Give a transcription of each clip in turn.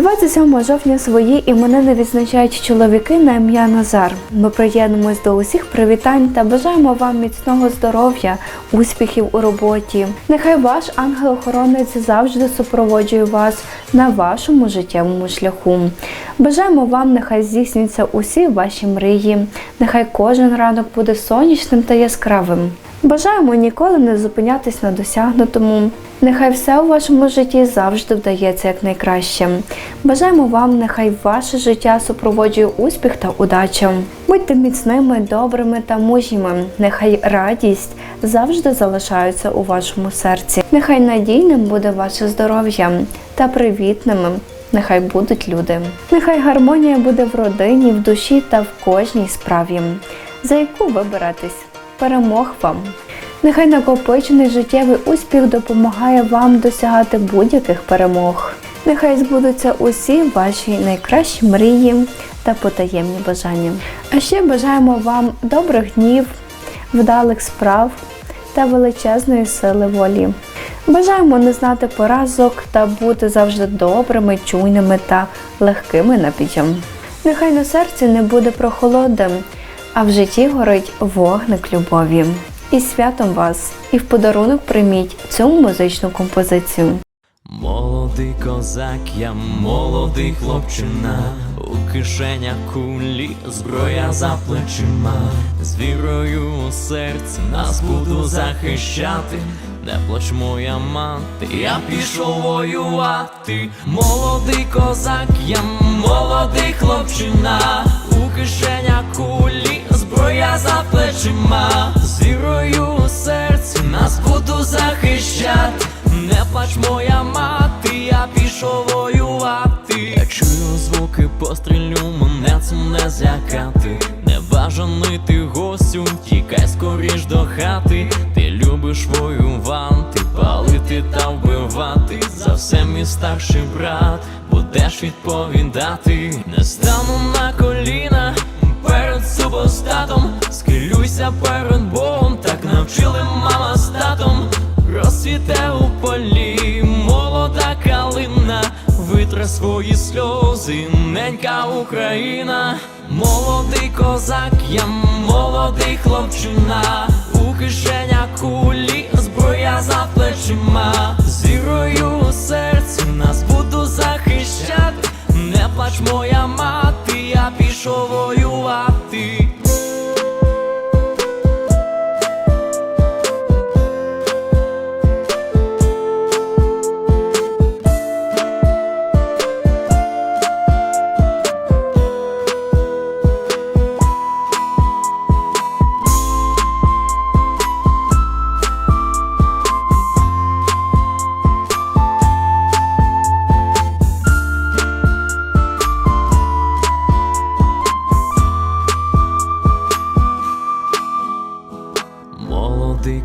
27 жовтня свої іменини відзначають чоловіки на ім'я Назар. Ми приєднуємось до усіх привітань та бажаємо вам міцного здоров'я, успіхів у роботі. Нехай ваш ангел-охоронець завжди супроводжує вас на вашому життєвому шляху. Бажаємо вам, нехай здійсняться усі ваші мрії. Нехай кожен ранок буде сонячним та яскравим. Бажаємо ніколи не зупинятись на досягнутому. Нехай все у вашому житті завжди вдається якнайкраще. Бажаємо вам, нехай ваше життя супроводжує успіх та удача. Будьте міцними, добрими та мужніми. Нехай радість завжди залишається у вашому серці. Нехай надійним буде ваше здоров'я та привітними. Нехай будуть люди. Нехай гармонія буде в родині, в душі та в кожній справі, за яку ви беретесь. Перемог вам! Нехай накопичений життєвий успіх допомагає вам досягати будь-яких перемог. Нехай збудуться усі ваші найкращі мрії та потаємні бажання. А ще бажаємо вам добрих днів, вдалих справ та величезної сили волі. Бажаємо не знати поразок та бути завжди добрими, чуйними та легкими на підйом. Нехай на серці не буде прохолоди, а в житті горить вогник любові. І святом вас! І в подарунок прийміть цю музичну композицію. Молодий козак, я молодий хлопчина, у кишенях кулі, зброя за плечима, з вірою у серці нас буду захищати, не плач моя мати, я пішов воювати, молодий козак, я молодий хлопчина, у кишенях кулі, зброя за плечима, плач моя мати, я пішов воювати. Я чую звуки пострілю, мене цим не злякати. Небажаний ти гостю, тікай скоріш до хати. Ти любиш воювати, палити та вбивати. За все мій старший брат, будеш відповідати. Не стану на коліна перед супостатом, схилюйся перед Богом, так навчили мама з татом. Розцвіте у свої сльози, ненька Україна, молодий козак, я молодий хлопчина, у кишенях кулі, зброя за плечима, з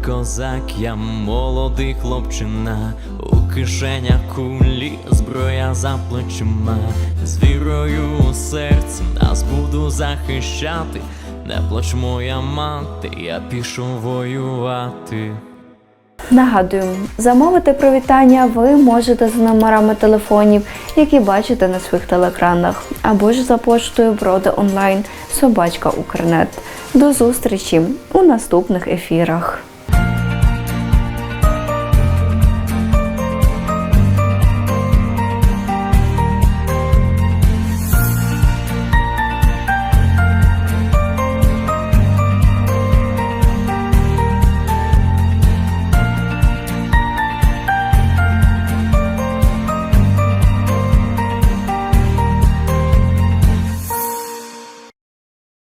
козак, я молодий хлопчина, у кишенях кулі, зброя за плечима, з вірою у серці нас буду захищати, не плач моя мати, я пішов воювати. Нагадую, замовити привітання ви можете за номерами телефонів, які бачите на своїх телекранах, або ж за поштою броди онлайн Собачка Укрнет. До зустрічі у наступних ефірах.